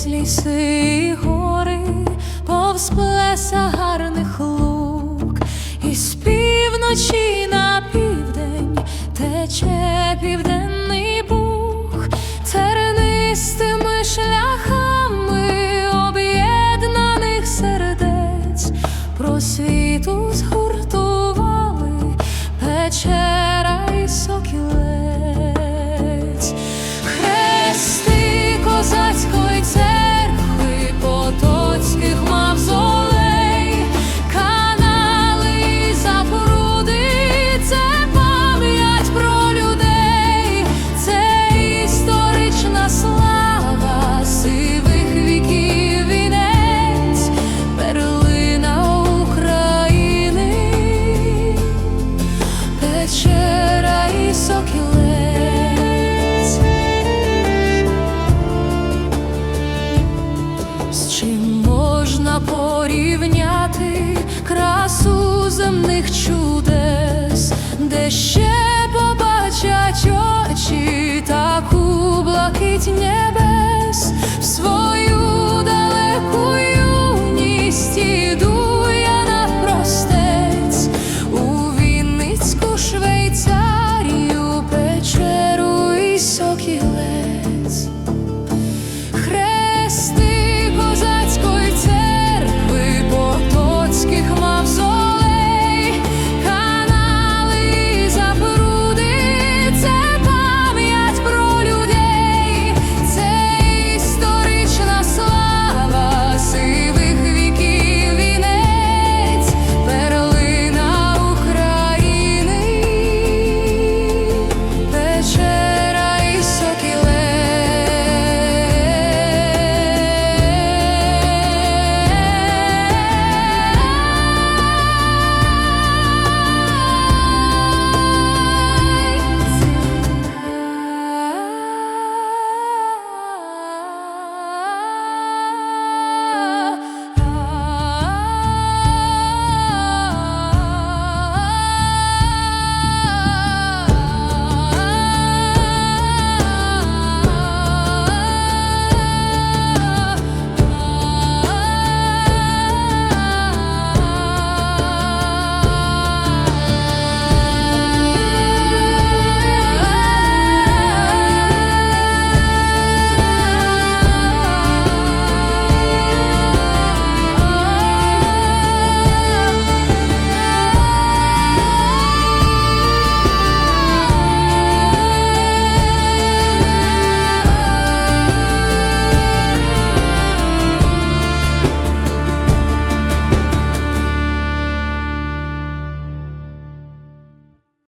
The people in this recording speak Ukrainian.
Через ліси і гори, повз плеса гарних лук, і з півночі на південь тече південний буг, тернистими шляхами об'єднаних сердець, просвіту З чим можна порівняти красу земних чудес, де ще побачать очі таку блакить